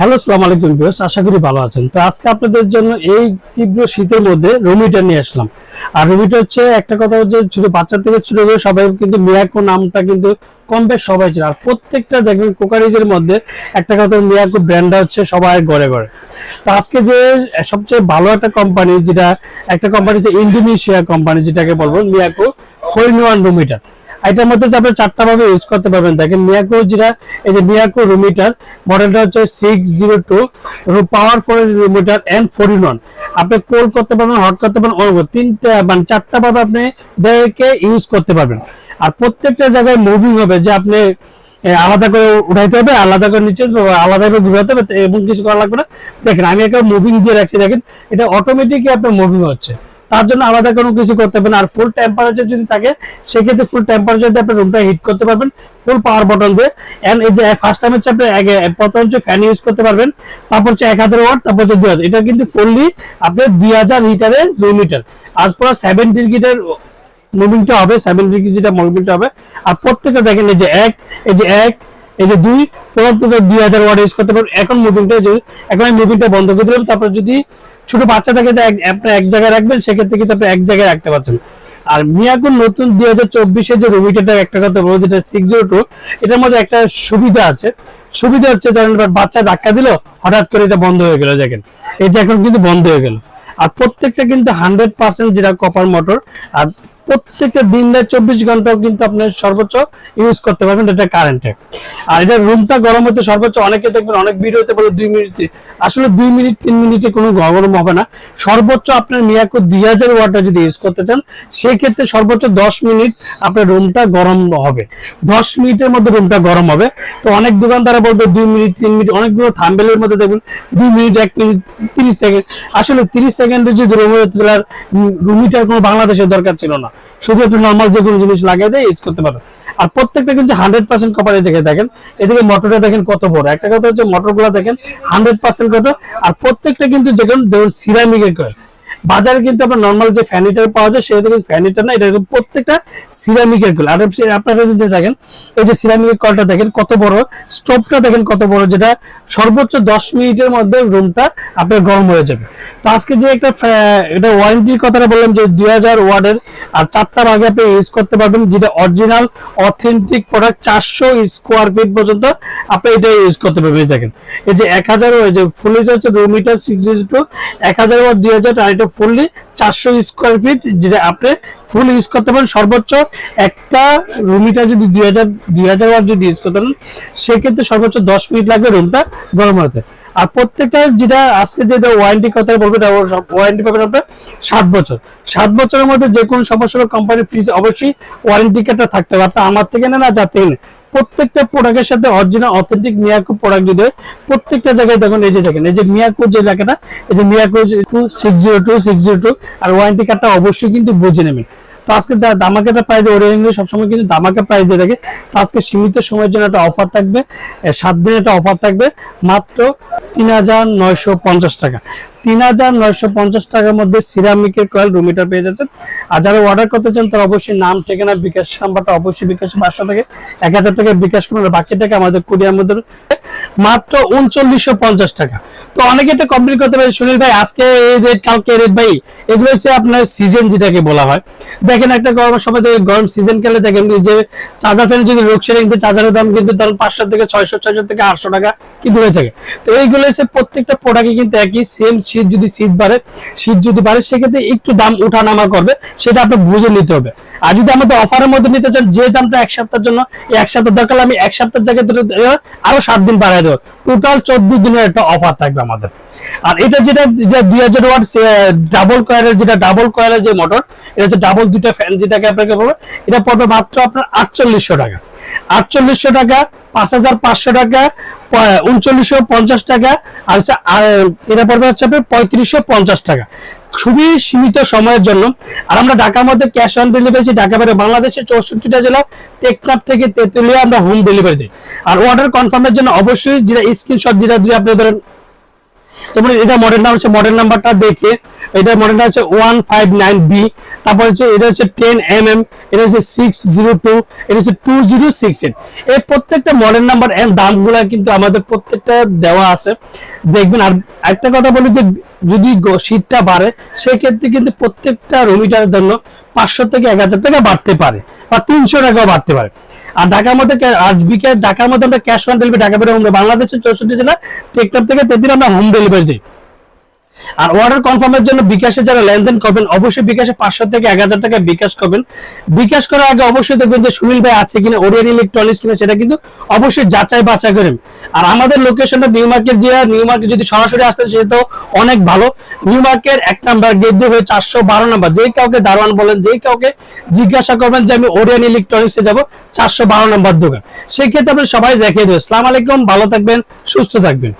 Hello, সালাম আলাইকুম viewers, আশা করি ভালো আছেন। তো আজকে আপনাদের জন্য এই তীব্র শীতের মধ্যে রুমিটা নিয়ে আসলাম। আর রুমিটা হচ্ছে একটা কথা হচ্ছে, ছোট বাচ্চা থেকে ছোট করে সবাই কিন্তু মিয়াকো নামটা কিন্তু কম বেশ সবাই ছিল আর প্রত্যেকটা দেখবেন কোকারিজের মধ্যে একটা কথা মিয়াকো ব্র্যান্ডটা হচ্ছে সবাই ঘরে ঘরে। তো আজকে যে সবচেয়ে ভালো একটা কোম্পানি যেটা একটা কোম্পানি হচ্ছে ইন্দোনেশিয়া কোম্পানি যেটাকে বলব, Miyako four in one room heater এটার মধ্যে আপনি চারটা ভাবে ইউজ করতে পারবেন, দেখেন মিয়াকো যেটা, এই যে মিয়াকো রুমিটার মডেলটা হচ্ছে six zero two powerful room heater and four in one আপনি কোল করতে পারবেন হট করতে পারবেন তিনটা মানে চারটা ভাবে আপনি ইউজ করতে পারবেন। আর প্রত্যেকটা জায়গায় মুভিং হবে, যে আপনি আলাদা করে উঠাইতে হবে, আলাদা করে নিচে, আলাদা করে ঘুরাতে হবে, এবং কিছু করা লাগবে না। দেখেন, আমি একটা মুভিং দিয়ে রাখছি, দেখেন, এটা অটোমেটিকই আপনার মুভিং হচ্ছে। তার জন্য আলাদা কোনো কিছু করতে হবে না। আর ফুল টেম্পারেচার যদি থাকে, সেক্ষেত্রে ফুল টেম্পারেচার দিয়ে আপনি রুমটা হিট করতে পারবেন ফুল পাওয়ার বটন দিয়ে। এন্ড এই যে ফার্স্ট টাইম হচ্ছে আপনি প্রথম হচ্ছে ফ্যান ইউজ করতে পারবেন, তারপর হচ্ছে এক হাজার ওয়াট তারপর হচ্ছে দুই হাজার। এটা কিন্তু ফুললি আপনি দুই হাজার লিটারের দুই মিটার আর পুরো সেভেন লিটার মুভিংটা হবে সেভেন ডিগ্রি যেটা মুভিংটা হবে। আর প্রত্যেকটা দেখেন এই যে এক, এই যে এক এই যে দুই পরবর্তী দুই হাজার ওয়াট ইউজ করতে পারবেন এখন মুভিংটা যে, এখন আমি মুভিংটা বন্ধ করে দিলাম। তারপর যদি ছোট বাচ্চা থাকে, যে এক- আপনি এক জায়গায় রাখবেন, সেক্ষেত্রে কিন্তু আপনি এক জায়গায় রাখতে পারছেন। আর মিয়াকুর নতুন দুই হাজার চব্বিশে যে রুমিটাটা একটা কথা বলব, যেটা সিক্স জিরো টু এটার মধ্যে একটা সুবিধা আছে। সুবিধা হচ্ছে, ধরেন বাচ্চা ধাক্কা দিল, হঠাৎ করে এটা বন্ধ হয়ে গেল, দেখেন। এটা এখন কিন্তু বন্ধ হয়ে গেল। আর প্রত্যেকটা কিন্তু হান্ড্রেড পার্সেন্ট যেটা কপার মোটর আর প্রত্যেকটা দিন রাত চব্বিশ ঘন্টাও কিন্তু আপনি সর্বোচ্চ ইউজ করতে পারবেন এটা কারেন্টে আর এটা রুমটা গরম হতে সর্বোচ্চ অনেকে দেখবেন অনেক ভিডিওতে বলে দুই মিনিট আসলে দুই মিনিট তিন মিনিটে কোনো গরম হবে না। সর্বোচ্চ আপনার মিয়াকো দুই হাজার ওয়াটটা যদি ইউজ করতে চান সেই ক্ষেত্রে সর্বোচ্চ দশ মিনিট আপনার রুমটা গরম হবে। দশ মিনিটের মধ্যে রুমটা গরম হবে। তো অনেক দোকানদারা বলবে দুই মিনিট তিন মিনিট অনেকগুলো থাম্বেলের মধ্যে দেখবেন দুই মিনিট এক মিনিট তিরিশ সেকেন্ড আসলে তিরিশ সেকেন্ডে যদি রুম তোলার রুমিটার কোনো বাংলাদেশের দরকার ছিল না। শুধু একটু নর্মাল যে কোনো জিনিস লাগিয়ে দিয়ে ইউজ করতে পারো। আর প্রত্যেকটা কিন্তু হান্ড্রেড পার্সেন্ট কপারে দেখে দেখেন, এদিকে মোটরটা দেখেন কত বড়। একটা কথা হচ্ছে মোটরগুলো দেখেন হান্ড্রেড পার্সেন্ট কত আর প্রত্যেকটা কিন্তু দেখুন সিরামিকের করে বাজারে কিন্তু আপনার নর্মাল যে ফ্যানিটার পাওয়া যায়, সেটা কিন্তু ফ্যানিটার না, এটা প্রত্যেকটা সিরামিকের কল আর আপনারা যদি দেখেন, এই যে সিরামিকের কলটা দেখেন, কত বড় স্টোভটা দেখেন কত বড়, যেটা সর্বোচ্চ দশ মিনিটের মধ্যে রুমটা আপনার গরম হয়ে যাবে। তো আজকে যে একটা এটা ওয়ারেন্টির কথাটা বললাম যে দুই হাজার ওয়ার্ডের, আর চারটা ভাগে আপনি ইউজ করতে পারবেন, যেটা অরিজিনাল অথেন্টিক প্রোডাক্ট চারশো স্কোয়ার ফিট পর্যন্ত আপনি এটা ইউজ করতে পারবেন। দেখেন, এই যে এক হাজার যে ফুল এটা হচ্ছে রুম সিক্স টু এক হাজার ওয়াট দুই হাজার, আর এটা ফুললি চারশো স্কোয়ার ফিট যেটা আপনি ফুল ইউজ করতে পারেন। সর্বোচ্চ একটা রুমিটা যদি দুই হাজার দুই হাজার ওয়াট যদি ইউজ করতে পারেন, সেক্ষেত্রে সর্বোচ্চ দশ মিনিট লাগবে রুমটা গরম হতে আর প্রত্যেকটা যেটা আজকে যেটা ওয়ারেন্টি কথা বলবে ওয়ারেন্টি পাবেন আপনার সাত বছর। সাত বছরের মধ্যে যে কোনো সমস্যা কোম্পানি ফ্রিজ অবশ্যই ওয়ারেন্টি কার্ডটা থাকতে হবে। আপনি আমার থেকে যার থেকে নেন। প্রত্যেকটা প্রোডাক্টের সাথে অরিজিনাল অথেন্টিক মিয়াকো প্রোডাক্ট যদি প্রত্যেকটা জায়গায় দেখুন, এই যে দেখেন, এই যে মিয়াকো যে জায়গাটা, এই যে Miyako six zero two six zero two আর ওয়ারেন্টি কার্ডটা অবশ্যই কিন্তু বুঝে নেবেন। তো আজকে দামাকাটা প্রাইস ওরিয়েন্টে সবসময় কিন্তু দামাকা প্রাইস দিয়ে থাকে। তো আজকে সীমিত সময়ের জন্য একটা অফার থাকবে সাত দিনের একটা অফার থাকবে, মাত্র তিন হাজার নয়শো পঞ্চাশ টাকা। তিন হাজার নয়শো পঞ্চাশ টাকার মধ্যে সিরামিকের কয়েল রুমিটার পেয়ে যাচ্ছেন। আর যারা অর্ডার করতে চান, তারা অবশ্যই নাম, ঠিকানা, বিকাশ নাম্বারটা অবশ্যই বিকাশ পাঁচশো থেকে। এক হাজার টাকা বিকাশ করুন বাকি টাকা আমাদের কুরিয়ার মধ্যে মাত্র উনচল্লিশশো পঞ্চাশ টাকা। তো অনেকে এটা কমপ্লিট করতে পারে, সুনীল ভাই, আজকে এই রেট কালকে রেট ভাই। এগুলো হচ্ছে আপনার সিজন যেটাকে বলা হয়। দেখেন একটা গরমের সময় থেকে গরম সিজন কালে দেখেন যে চার্জার ফ্যান যদি লোডশেডিং চার্জারের দাম কিন্তু ধরুন পাঁচশো থেকে ছয়শো ছয়শো থেকে আটশো টাকা কিন্তু হয়ে থাকে। তো এইগুলো হচ্ছে প্রত্যেকটা প্রোডাক্টই কিন্তু একই সেম শীত যদি শীত বাড়ে শীত যদি বাড়ে, সেক্ষেত্রে একটু দাম উঠানামা করবে, সেটা আপনি বুঝে নিতে হবে। আর যদি আমাদের অফারের মধ্যে নিতে চান, যে দামটা এক সপ্তাহের জন্য এক সপ্তাহ দরকার আমি এক সপ্তাহের জায়গায় আরও সাত দিন বাড়াই দেবো। টোটাল চোদ্দ দিনের একটা অফার থাকবে আমাদের। আর এটা যেটা দুই হাজার ওয়াট ডাবল কয়েলের যেটা ডাবল কয়েলের যে মোটর এটা হচ্ছে ডাবল দুইটা ফ্যান যেটাকে আপনাকে বলব, এটা পড়বে মাত্র আপনার আটচল্লিশশো টাকা। আটচল্লিশশো টাকা, পাঁচ হাজার পাঁচশো টাকা উনচল্লিশশো পঞ্চাশ টাকা আর, এটা পড়বে হচ্ছে আপনার পঁয়ত্রিশশো পঞ্চাশ টাকা। খুবই সীমিত সময়ের জন্য। আর আমরা ঢাকার মধ্যে ক্যাশ অন ডেলিভারি ঢাকা বাইরে, বাংলাদেশের চৌষট্টিটা জেলা, টেকনাফ থেকে তেতুলিয়া আমরা হোম ডেলিভারি দিই। আর অর্ডার কনফার্মের জন্য অবশ্যই যেটা স্ক্রিনশট যেটা দিয়ে আপনি ধরেন যেমন এটা মডেল নাম হচ্ছে মডেল নাম্বারটা দেখে এটা মডেলটা হচ্ছে ওয়ান ফাইভ নাইন বি তারপর হচ্ছে এটা হচ্ছে টেন এম এম এটা হচ্ছে সিক্স জিরো টু এটা হচ্ছে টু জিরো সিক্স এইট এই প্রত্যেকটা মডেল নাম্বার দামগুলো কিন্তু আমাদের প্রত্যেকটা দেওয়া আছে। দেখবেন, আর একটা কথা বলি যে, যদি শীতটা বাড়ে, সেক্ষেত্রে কিন্তু প্রত্যেকটা রুমিটারের জন্য পাঁচশো থেকে এক হাজার টাকা বাড়তে পারে, বা তিনশো টাকাও বাড়তে পারে। আর ঢাকার মধ্যে ক্যা- আর বিকে ঢাকার মধ্যে আমরা ক্যাশ অন ডেলিভারি ঢাকা বেরো বাংলাদেশের চৌষট্টি জেলা টেকটাপ থেকে তেদিন আমরা হোম ডেলিভারি দিই। আর অর্ডার কনফার্মের জন্য বিকাশে যারা লেনদেন করবেন, অবশ্যই বিকাশে পাঁচশো থেকে এক হাজার টাকা বিকাশ করবেন। বিকাশ করার আগে অবশ্যই দেখবেন যে সুনীল ভাই আছে কিনা ওরিয়ান ইলেকট্রনিক্স কিনা, সেটা কিন্তু অবশ্যই যাচাই বাছাই করেন আর আমাদের লোকেশনটা নিউ মার্কেট যে নিউ মার্কেট যদি সরাসরি আসতে সেটা তো অনেক ভালো। নিউ মার্কেট এক নাম্বার গেট হয়ে চারশো বারো নাম্বার যেই কাউকে দারোয়ান বলেন, যেই কাউকে জিজ্ঞাসা করবেন যে, আমি ওরিয়ান ইলেকট্রনিক্সে যাব, চারশো বারো নাম্বার দোকান। সেই ক্ষেত্রে আপনি সবাই দেখিয়ে দেবেন। সালাম আলাইকুম, ভালো থাকবেন, সুস্থ থাকবেন।